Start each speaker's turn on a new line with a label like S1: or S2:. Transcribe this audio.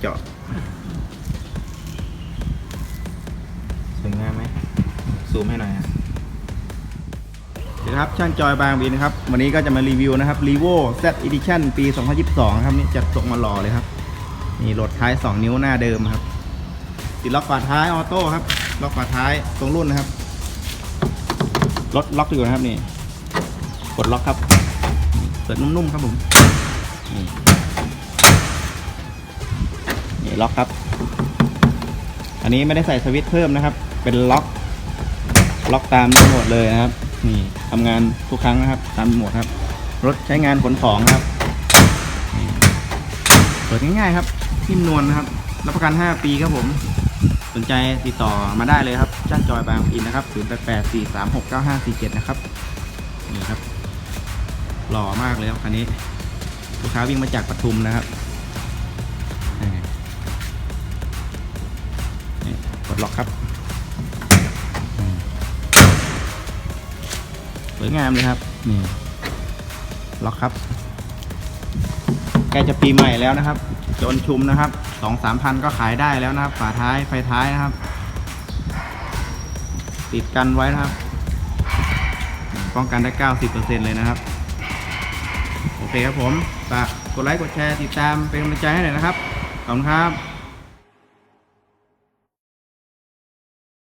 S1: เจาะ สวยงามไหมซูมให้หน่อยฮะสวัสดีครับช่างจอยบางบินนะครับ วันนี้ก็จะมารีวิวนะครับ r e v o Z Edition ปี 2022นะครับ นี่จัดส่งมาหล่อเลยครับ นี่โหลดท้าย 2 นิ้วหน้าเดิมครับ ติดล็อกฝาท้ายออโต้ครับ ล็อกฝาท้ายตรงรุ่นนะครับ รถล็อกอยู่นะครับนี่ กดล็อกครับ เปิดนุ่มๆครับผมนี่นี่ ล็อกครับ อันนี้ไม่ได้ใส่สวิตช์เพิ่มนะครับ เป็นล็อก ล็อกตามรีโมทเลยนะครับ นี่ทำงานทุกครั้งนะครับ ตามรีโมทครับ รถใช้งานขนของครับเปิดง่ายๆครับนิ่มนวลนะครับ รับประกัน 5 ปีครับผม สนใจติดต่อมาได้เลยครับช่างจอยบางอินนะครับ0884369547 นะครับ นี่ครับ หล่อมากเลยครับคันนี้ ลูกค้าวิ่งมาจากปทุมนะครับ นี่กดล็อกครับอืมสวยงามเลยครับนี่ล็อกครับใกล้จะปีใหม่แล้วนะครับจนชุมนะครับสองสามพันก็ขายได้แล้วนะครับ ฝาท้ายไฟท้ายนะครับ ติดกันไว้นะครับ ป้องกันได้90%เลยนะครับ โอเคครับผมฝากกดไลค์กดแชร์ติดตามเป็นกำลังใจให้หน่อยนะครับขอบคุณครับ